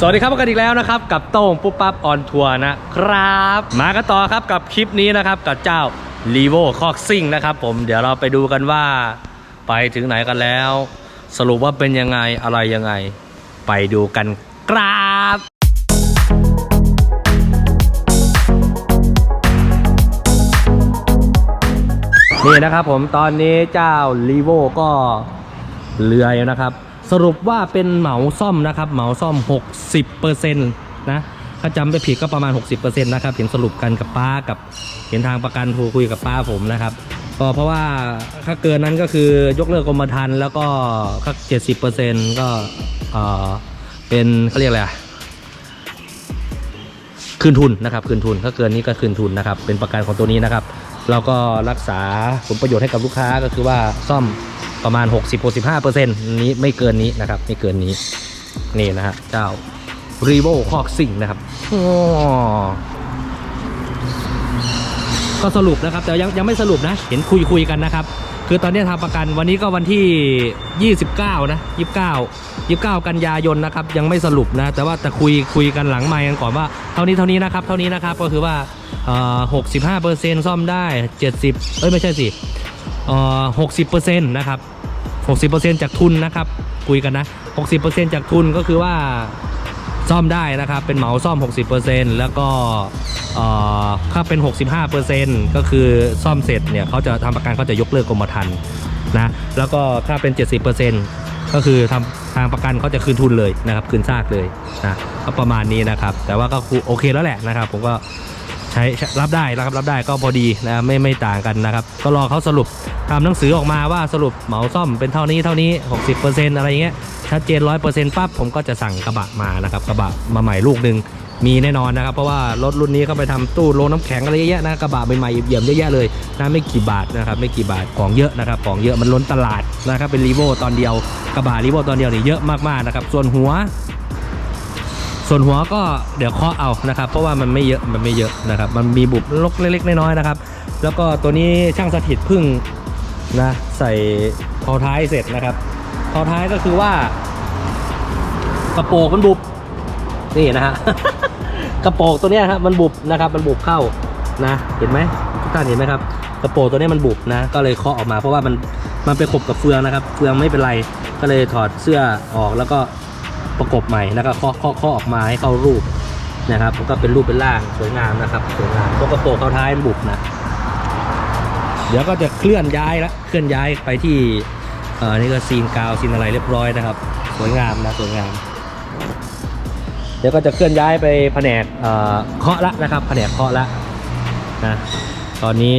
สวัสดีครับพบกันอีกแล้วนะครับ กับโต้งปุ๊บปั๊บออนทัวร์นะครับ มากันต่อครับกับคลิปนี้นะครับกับเจ้า r e v o คอกซิ่งนะครับผมเดี๋ยวเราไปดูกันว่า ไปถึงไหนกันแล้ว สรุปว่าเป็นยังไงอะไรยังไง ไปดูกันครับนี่นะครับผมตอนนี้เจ้า r e v o ก็เรือยนะครับ สรุปว่าเป็นเหมาซ่อมนะครับเหมาซ่อม 60%นะถ้าจำไม่ผิดก็ประมาณ 60%นะครับเห็นสรุปกันกับป้ากับเห็นทางประกันโทรคุยกับป้าผมนะครับก็เพราะว่าถ้าเกินนั้นก็คือยกเลิกกรมธรรม์แล้วก็ถ้า70%ก็เอ่อเป็นเขาเรียกอะไรอะคืนทุนนะครับคืนทุนถ้าเกินนี้ก็คืนทุนนะครับเป็นประกันของตัวนี้นะครับแล้วก็รักษาผลประโยชน์ให้กับลูกค้าก็คือว่าซ่อม ประมาณ 60-65%เปอร์เซ็นต์นี้ไม่เกินนี้นะครับไม่เกินนี้นี่นะฮะเจ้า r e v o คอกซิงนะครับอ๋อก็สรุปนะครับ แต่ยังยังไม่สรุปนะ เห็นคุยคุยกันนะครับ คือตอนนี้ทางประกันวันนี้ก็วันที่ 29 นะ 29 29 กันยายนนะครับ ยังไม่สรุปนะ แต่ว่าแต่คุยคุยกันหลังไมค์กันก่อนว่าเท่านี้เท่านี้นะครับ เท่านี้นะครับก็คือว่าเอ่อ65เปอร์เซ็นต์ซ่อมได้ 70 เอ้ยไม่ใช่สิ 60เปอร์เซ็นต์นะครับ60%จากทุนนะครับคุยกันนะ60%จากทุนก็คือว่าซ่อมได้นะครับ เป็นเหมาซ่อม 60%แล้วก็ถ้าเป็น 65%ก็คือซ่อมเสร็จเนี่ยเขาจะทำประกันเขาจะยกเลิกกรมธรรม์นะ แล้วก็ถ้าเป็น 70%ก็คือทำทางประกันเขาจะคืนทุนเลยนะครับ คืนซากเลยนะก็ประมาณนี้นะครับ แต่ว่าก็โอเคแล้วแหละนะครับ ผมก็ ใช้ใช้รับได้นะครับรับได้ก็พอดีนะไม่ไม่ต่างกันนะครับ ก็รอเขาสรุปทำหนังสือออกมาว่าสรุปเหมาซ่อมเป็นเท่านี้เท่านี้ 60%อะไรเงี้ยชัดเจน100%ปั๊บผมก็จะสั่งกระบะมานะครับกระบะมาใหม่ลูกหนึ่งมีแน่นอนนะครับ เพราะว่ารถรุ่นนี้เขาไปทำตู้โลน้ำแข็งอะไรเยอะแยะนะกระบะใหม่ๆเยี่ยมเยอะแยะเลยนะไม่กี่บาทนะครับไม่กี่บาทของเยอะนะครับของเยอะมันล้นตลาดนะครับเป็นรีโวตอนเดียวกระบะรีโวตอนเดียวนี่เยอะมากๆนะครับส่วนหัว ส่วนหัวก็เดี๋ยวเคาะเอานะครับ เพราะว่ามันไม่เยอะมันไม่เยอะนะครับ มันมีบุบลกเล็กๆน้อยๆนะครับ แล้วก็ตัวนี้ช่างสถิตพึ่งนะใส่เผาท้ายเสร็จนะครับเผาท้ายก็คือว่ากระโปรงมันบุบนี่นะฮะกระโปรงตัวนี้ครับมันบุบนะครับมันบุบเข้านะ เห็นไหมทุกท่านเห็นไหมครับกระโปรงตัวนี้มันบุบนะ ก็เลยเคาะออกมาเพราะว่ามันมันไปขบกับเฟืองนะครับ เฟืองไม่เป็นไรก็เลยถอดเสื้อออกแล้วก็ ประกบใหม่แล้วก็เคาะเคาะเคาะออกมาให้เข้ารูปนะครับก็เป็นรูปเป็นร่างสวยงามนะครับสวยงามตัวกระโปรงเข้าท้ายบุบนะเดี๋ยวก็จะเคลื่อนย้ายละเคลื่อนย้ายไปที่เอ่อนี่ก็ซีนกาวซีนอะไรเรียบร้อยนะครับ สวยงามนะสวยงาม เดี๋ยวก็จะเคลื่อนย้ายไปแผนกเอ่อเคาะละนะครับ แผนกเคาะละนะตอนนี้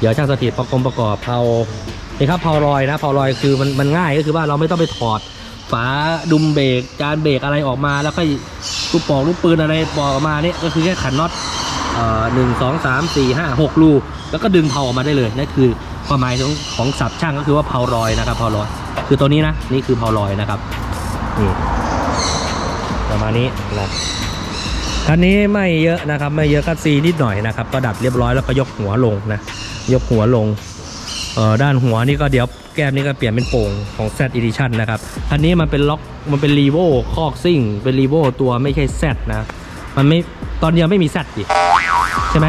เดี๋ยวช่างสถิตประกอบประกอบเผานี่ครับเผารอยนะเผารอยคือมันมันง่ายก็คือว่าเราไม่ต้องไปถอด ฝาดุมเบรกจานเบรกอะไรออกมา แล้วค่อยลูกปอกลูกปืนอะไรปอกออกมาเนี่ยก็คือแค่ขันน็อตหนึ่งสองสามสี่ห้าหกรูแล้วก็ดึงเผาออกมาได้เลยนั่นคือความหมายของของศัพท์ช่างก็คือว่าเผารอยนะครับเผารอย คือตัวนี้นะนี่คือเผารอยนะครับนี่ประมาณนี้นะคันนี้ไม่เยอะนะครับ ไม่เยอะคัดซีนิดหน่อยนะครับ ก็ดัดเรียบร้อยแล้วก็ยกหัวลงนะยกหัวลง ด้านหัวนี่ก็เดี๋ยวแก้มนี่ก็เปลี่ยนเป็นโป่งของ Z Edition นะครับอันนี้มันเป็นล็อกมันเป็นรีโวคอกซิ่งเป็นรีโวตัวไม่ใช่ Z นะ มันไม่ตอนเดียวไม่มี Z ดิใช่ไหม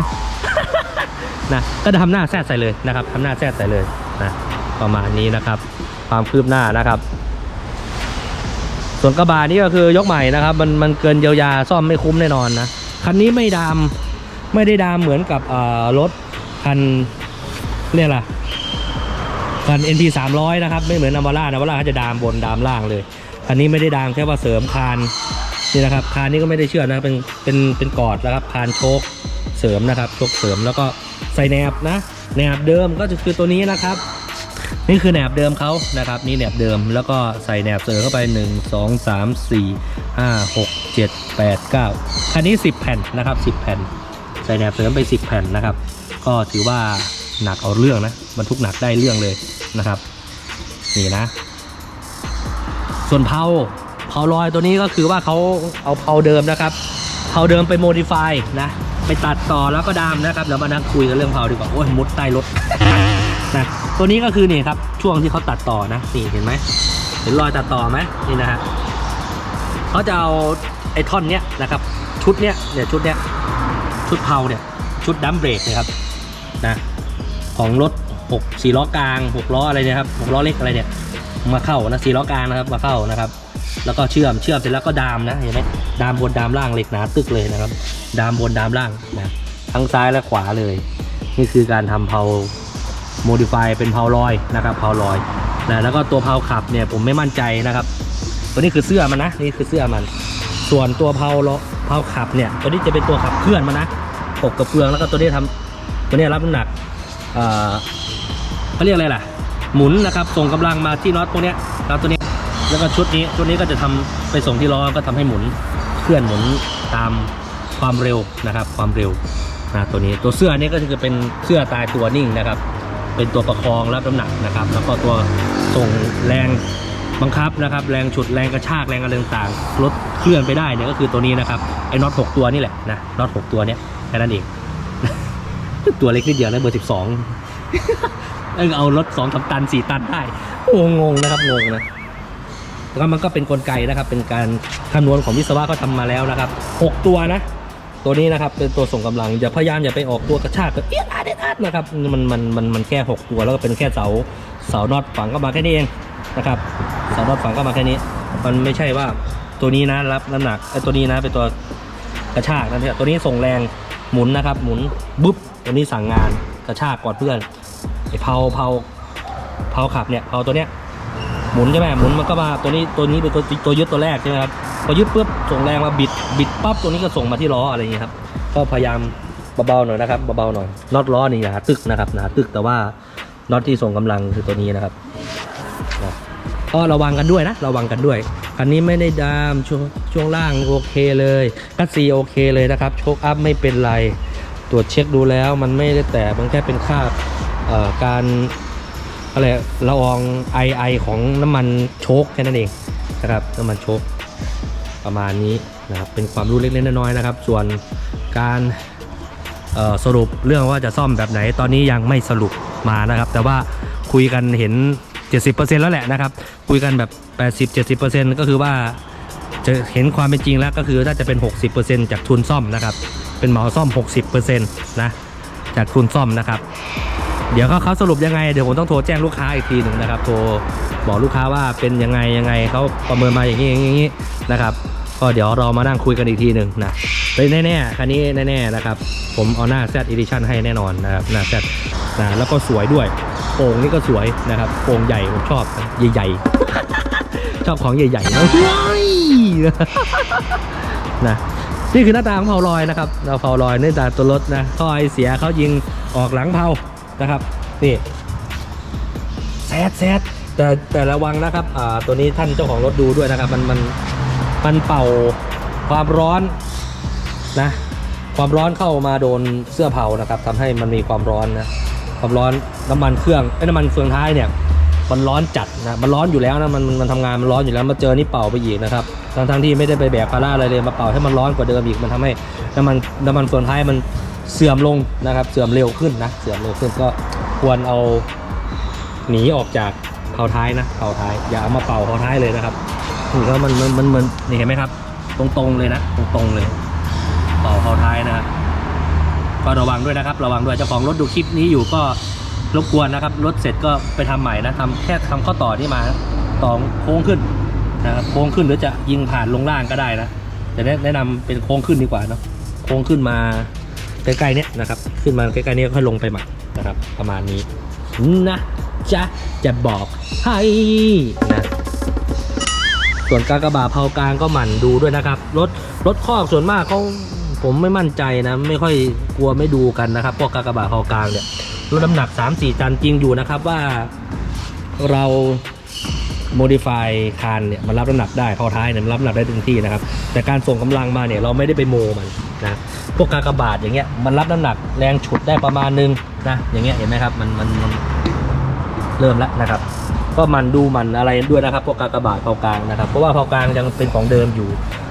นะก็จะทำหน้า Z ใส่เลยนะครับทำหน้า Z ใส่เลยนะประมาณนี้นะครับ ความคืบหน้านะครับ ส่วนกระบะนี่ก็คือยกใหม่นะครับ มันมันเกินเยียวยาซ่อมไม่คุ้มแน่นอนนะคันนี้ไม่ดามไม่ได้ดามเหมือนกับเอ่อรถคันเรียกอะไร คัน NP 300 นะครับ ไม่เหมือนนาวาร่านาวาร่าเขาจะดามบนดามล่างเลย อันนี้ไม่ได้ดามแค่ว่าเสริมคานนี่นะครับคานนี้ก็ไม่ได้เชื่อนะเป็นเป็นเป็นกอดนะครับคานโชคเสริมนะครับโชคเสริมแล้วก็ใส่แหนบนะแหนบเดิมก็คือตัวนี้นะครับ นี่คือแหนบเดิมเขานะครับ นี่แหนบเดิมแล้วก็ใส่แหนบเสริมเข้าไป 1 2 3 4 5 6 7 8 9 คันนี้ 10 แผ่นนะครับ 10 แผ่น ใส่แหนบเสริมไป 10 แผ่นนะครับ ก็ถือว่าหนักเอาเรื่องนะ บรรทุกหนักได้เรื่องเลยนะครับนี่นะ ส่วนเพาเพาลอยตัวนี้ก็คือว่าเขาเอาเพาเดิมนะครับเพาเดิมไปโมดิฟายนะไปตัดต่อแล้วก็ดามนะครับเดี๋ยวมานั่งคุยกันเรื่องเพาดีกว่าโอ้ยมุดใต้รถนะตัวนี้ก็คือนี่ครับช่วงที่เขาตัดต่อนะนี่เห็นไหมเห็นรอยตัดต่อไหมนี่นะฮะเขาจะเอาไอ้ท่อนเนี้ยนะครับ ชุดเนี้ยเนี่ยชุดเนี้ยชุดเพาเนี่ยชุดดัมเบรกนะครับนะของรถ 6สี่ล้อกลาง6ล้ออะไรเนี่ยครับ6ล้อเล็กอะไรเนี่ยมาเข้านะสี่ล้อกลางนะครับมาเข้านะครับ แล้วก็เชื่อมเชื่อมเสร็จแล้วก็ดามนะเห็นไหมดามบนดามล่างเหล็กหนาตึกเลยนะครับ ดามบนดามล่างนะทั้งซ้ายและขวาเลย นี่คือการทำเพาโมดิฟายเป็นเพาลอยนะครับเพาลอยนะแล้วก็ตัวเพาขับเนี่ยผมไม่มั่นใจนะครับตัวนี้คือเสื้อมันนะนี่คือเสื้อมัน ส่วนตัวเพาเพาขับเนี่ยตัวนี้จะเป็นตัวขับเคลื่อนมันนะปกกระเฟืองแล้วก็ตัวนี้ทำตัวนี้รับน้ำหนัก เขาเรียกอะไรล่ะ หมุนนะครับส่งกำลังมาที่น็อตตรงนี้ยแล้วตัวนี้แล้วก็ชุดนี้ชุดนี้ก็จะทำไปส่งที่ล้อก็ทำให้หมุนเคลื่อนหมุนตามความเร็วนะครับ ความเร็วนะตัวนี้ตัวเสื้อนี้ก็คือเป็นเสื้อตายตัวนิ่งนะครับ เป็นตัวประคองรับน้ำหนักนะครับ แล้วก็ตัวส่งแรงบังคับนะครับ แรงฉุดแรงกระชากแรงอะไรต่างๆรถเคลื่อนไปได้เนี่ยก็คือตัวนี้นะครับไอ้น็อตหกตัวนี่แหละนะน็อตหกตัวเนี้ยแค่นั้นเองตัวเล็กนิดเดียวนะเบอร์สิบสองเออเอารถสองสาตันสี่ตันได้โอ้งงนะครับงงนะแล้วก็มันก็เป็นกลไกนะครับ เป็นการคำนวณของวิศวะเขาทำมาแล้วนะครับหกตัวนะ ตัวนี้นะครับเป็นตัวส่งกำลังอย่าพยายามอย่าไปออกตัวกระชากก็เอียดอาดเอียดอาดนะครับมันมันมันมันแค่หกตัวแล้วก็เป็นแค่เสาเสาน็อตฝังก็มาแค่นี้เองนะครับเสาน็อตฝังก็มาแค่นี้ มันไม่ใช่ว่าตัวนี้นะรับน้ำหนักไอ้ตัวนี้นะเป็นตัวกระชากนะเนี่ยตัวนี้ส่งแรงหมุนนะครับ หมุนบุ๊บตัวนี้สั่งงานกระชากกอนเพื่อน ไอ้เพาเพาเพาขับเนี่ยเพาตัวเนี้ยหมุนใช่ไหมหมุนมันก็มาตัวนี้ตัวนี้เป็นตัวตัวยึดตัวแรกใช่ไหมครับพอยึดปุ๊บส่งแรงมาบิดบิดปั๊บตัวนี้ก็ส่งมาที่ล้ออะไรอย่างเงี้ยครับก็พยายามเบาๆหน่อยนะครับเบาๆหน่อยน็อตล้อนี่หนาตึกนะครับหนาตึกแต่ว่าน็อตที่ส่งกำลังคือตัวนี้นะครับก็ระวังกันด้วยนะ ระวังกันด้วยคันนี้ไม่ได้ดามช่วงช่วงล่างโอเคเลยคัสซีโอเคเลยนะครับโชคอัพไม่เป็นไร ตรวจเช็คดูแล้วมันไม่ได้แตกมันแค่เป็นคราบ การอะไรละอองไอไอของน้ำมันโชคแค่นั้นเองนะครับน้ำมันโชคประมาณนี้นะครับเป็นความรู้เล็กๆน้อยๆนะครับ ส่วนการสรุปเรื่องว่าจะซ่อมแบบไหนตอนนี้ยังไม่สรุปมานะครับ แต่ว่าคุยกันเห็น 70%แล้วแหละนะครับ คุยกันแบบ 80-70%ก็คือว่าจะเห็นความเป็นจริงแล้วก็คือน่าจะเป็น 60%จากทุนซ่อมนะครับ เป็นเหมาซ่อม 60%นะจากทุนซ่อมนะครับ เดี๋ยวเขาเขาสรุปยังไงเดี๋ยวผมต้องโทรแจ้งลูกค้าอีกทีหนึ่งนะครับโทรบอกลูกค้าว่าเป็นยังไงยังไงเขาประเมินมาอย่างนี้อย่างนี้นะครับก็เดี๋ยวเรามานั่งคุยกันอีกทีหนึ่งนะเลยแน่ๆคันนี้แน่ๆนะครับผมเอาหน้า Z Edition ให้แน่นอนนะครับหน้า Z นะแล้วก็สวยด้วยโป่งนี่ก็สวยนะครับโป่งใหญ่ผมชอบใหญ่ๆ ชอบของใหญ่ๆนะเฮ้ยนะนี่คือหน้าตาของเผาลอยนะครับเราเผาลอยนี่ตาตัวรถนะท่อไอเสียเขายิงออกหลังเผา นะครับนี่แซดแซดแต่แต่ระวังนะครับอ่าตัวนี้ท่านเจ้าของรถดูด้วยนะครับ มันมันมันเป่าความร้อนนะความร้อนเข้ามาโดนเสื้อเผานะครับทำให้มันมีความร้อนนะความร้อนน้ำมันเครื่องไอ้น้ำมันเฟืองท้ายเนี่ยมันร้อนจัดนะมันร้อนอยู่แล้วนะมันมันทำงานมันร้อนอยู่แล้วมาเจอนี่เป่าไปอีกนะครับทั้งทั้งที่ไม่ได้ไปแบกภาระอะไรเลยมาเป่าให้มันร้อนกว่าเดิมอีกมันทำให้น้ำมันน้ำมันเฟืองท้ายมัน เสื่อมลงนะครับ เสื่อมเร็วขึ้นนะ เสื่อมเร็วขึ้นก็ควรเอาหนีออกจากเผาท้ายนะเผาท้ายอย่าเอามาเป่าเผาท้ายเลยนะครับนี่ก็มันมันมันมันนี่เห็นไหมครับ ตรงๆเลยนะตรงๆเลย เป่าเผาท้ายนะครับก็ระวังด้วยนะครับ ระวังด้วยเจ้าของรถดูคลิปนี้อยู่ก็รบกวนนะครับรถเสร็จก็ไปทำใหม่นะทำแค่ทำข้อต่อนี่มาต่อโค้งขึ้นนะครับโค้งขึ้นหรือจะยิงผ่านลงล่างก็ได้นะแต่แนะนะนำเป็นโค้งขึ้นดีกว่าเนาะโค้งขึ้นมา ใกล้ๆเนี้ยนะครับ ขึ้นมาใกล้ๆเนี้ยค่อยลงไปใหม่นะครับ ประมาณนี้นะจะจะบอกให้นะส่วนกากบาเผากลางก็หมั่นดูด้วยนะครับรถรถคอกส่วนมากเขาผมไม่มั่นใจนะ ไม่ค่อยกลัวไม่ดูกันนะครับพวกกากบาเผากลางเนี่ยรถน้ำหนัก 3-4 ตันจริงอยู่นะครับว่าเราโมดิฟายคานเนี่ยมันรับน้ำหนักได้เผาท้ายเนี่ยมันรับน้ำหนักได้เต็มที่นะครับ แต่การส่งกำลังมาเนี่ยเราไม่ได้ไปโมมัน นะพวกกากบาทอย่างเงี้ยมันรับน้ำหนักแรงฉุดได้ประมาณนึงนะอย่างเงี้ยเห็นไหมครับมันมันมันเริ่มแล้วนะครับ ก็มันดูมันอะไรด้วยนะครับ พวกกากบาทเผากลางนะครับ เพราะว่าเผากลางยังเป็นของเดิมอยู่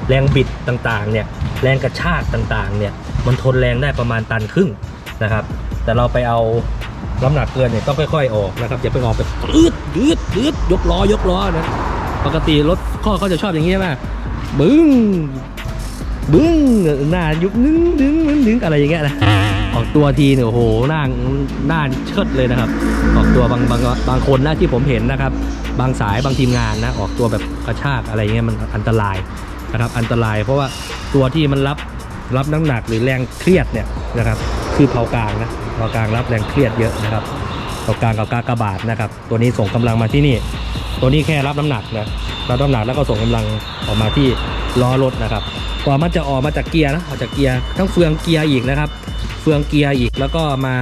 แรงบิดต่างๆ เนี่ยแรงกระชากต่างๆ เนี่ยมันทนแรงได้ประมาณตันครึ่งนะครับ แต่เราไปเอาน้ำหนักเกินเนี่ยต้องค่อย ๆ ออกนะครับอย่าไปออกแบบยืดยืดยืดยกล้อยกล้อนะปกติรถข้อเขาจะชอบอย่างนี้ใช่ไหมบึ้ง บึ้งหน้ายุบนึงดึงดึงดึงอะไรอย่างเงี้ยนะออกตัวทีเนี่ยโอ้โหหน้าหน้าเชิดเลยนะครับ ออกตัวบางบางบางคนนะที่ผมเห็นนะครับ บางสายบางทีมงานนะออกตัวแบบกระชากอะไรเงี้ยมันอันตรายนะครับ อันตรายเพราะว่าตัวที่มันรับรับน้ำหนักหรือแรงเครียดเนี่ยนะครับ คือเผากลางนะเผากลางรับแรงเครียดเยอะนะครับเผากลางกับกากระบาทนะครับ ตัวนี้ส่งกำลังมาที่นี่ ตัวนี้แค่รับน้ำหนักนะรับน้ำหนักแล้วก็ส่งกำลังออกมาที่ล้อรถนะครับ กว่ามันจะออกมาจากเกียร์นะออกจากเกียร์ทั้งเฟืองเกียร์อีกนะครับ เฟืองเกียร์อีกแล้วก็มา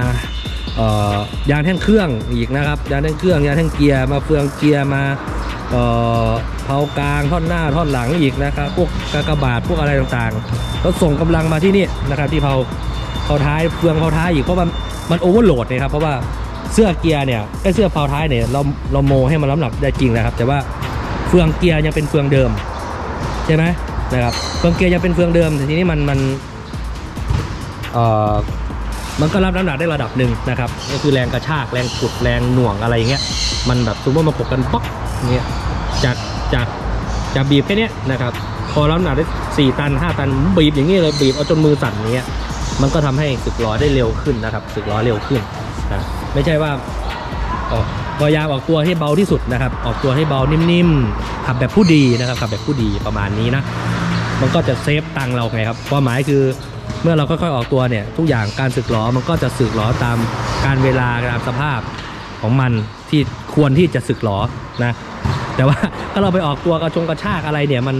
ออยางแท่งเครื่องอีกนะครับยางแท่งเครื่องยางแท่งเกียร์มาเฟืองเกียร์มาเผากลางท่อนหน้าท่อนหลังอีกนะครับพวกกากบาทพวกอะไรต่างๆแล้วส่งกำลังมาที่นี่นะครับที่เผาเผาท้ายเฟืองเผาท้ายอีกเพราะมันมันโอเวอร์โหลดนะครับเพราะว่าเสื้อเกียร์เนี่ยไอเสื้อเผาท้ายเนี่ยเราเราโมให้มันน้ำหนักได้จริงนะครับ แต่ว่าเฟืองเกียร์ยังเป็นเฟืองเดิมใช่ไหม นะครับเฟืองเกียร์ยังเป็นเฟืองเดิมแต่ทีนี้มันมันเอ่อมันก็รับน้ำหนักได้ระดับหนึ่งนะครับก็คือแรงกระชากแรงกดแรงหน่วงอะไรอย่างเงี้ยมันแบบสมมติมาปกกันป๊อกเงี้ยจากจากจากบีบแค่นี้นะครับพอรับน้ำหนักได้สี่ตันห้าตันบีบอย่างงี้เลยบีบเอาจนมือสั่นอย่างเงี้ยมันก็ทำให้สึกล้อได้เร็วขึ้นนะครับสึกล้อเร็วขึ้นนะไม่ใช่ว่าออกพยายามออกตัวให้เบาที่สุดนะครับ ออกตัวให้เบานิ่มๆขับแบบผู้ดีนะครับขับแบบผู้ดีประมาณนี้นะ มันก็จะเซฟตังเราไงครับความหมายคือเมื่อเราค่อยๆออกตัวเนี่ย ทุกอย่างการสึกล้อมันก็จะสึกล้อตามการเวลาตามสภาพของมันที่ควรที่จะสึกล้อนะ แต่ว่าถ้าเราไปออกตัวกระชงกระชากอะไรเนี่ยมัน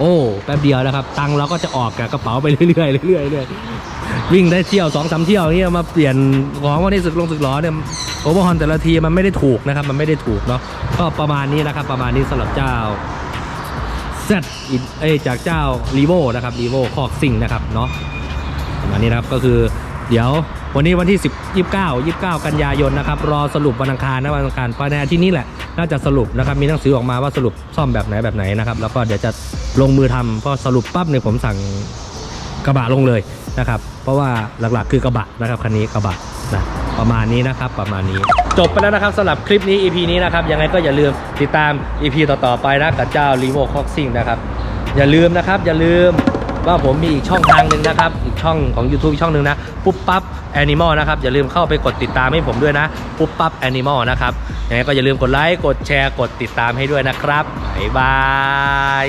โอ้แป๊บเดียวนะครับ ตังเราก็จะออกกับกระเป๋าไปเรื่อยๆเรื่อยๆเรื่อยๆวิ่งได้เที่ยวสองสามเที่ยวเนี่ยมาเปลี่ยนของวันนี้สึกลงสึกล้อเนี่ยโอเวอร์ฮอนแต่ละทีมันไม่ได้ถูกนะครับ มันไม่ได้ถูกเนาะก็ประมาณนี้นะครับ ประมาณนี้สำหรับเจ้า Z เอจากเจ้า r ีโวนะครับ r ีโวคอกซิงนะครับเนาะประมาณนี้นะครับก็คือเดี๋ยววันนี้วันที่ 10 29 29 กันยายนนะครับ รอสรุปวันอังคารนะวันอังคารภายในที่นี้แหละน่าจะสรุปนะครับมีหนังสือออกมาว่าสรุปซ่อมแบบไหนแบบไหนนะครับแล้วก็เดี๋ยวจะลงมือทำพอสรุปปั๊บเนี่ยผมสั่งกระบะลงเลยนะครับ เพราะว่าหลักๆคือกระบะนะครับคันนี้กระบะ นะประมาณนี้นะครับประมาณนี้ จบไปแล้วนะครับสำหรับคลิปนี้ EP นี้นะครับยังไงก็อย่าลืมติดตาม EP ต่อๆไปนะกับเจ้า r ีโวคอกซิงนะครับอย่าลืมนะครับ อย่าลืมว่าผมมีอีกช่องทางหนึ่งนะครับ อีกช่องของ YouTube ช่องหนึ่งนะ ปุ๊บปั๊บแอนิมอลนะครับ อย่าลืมเข้าไปกดติดตามให้ผมด้วยนะ ปุ๊บปั๊บแอนิมอลนะครับยังไงก็อย่าลืมกดไลค์ กดแชร์ กดติดตามให้ด้วยนะครับบ๊ายบาย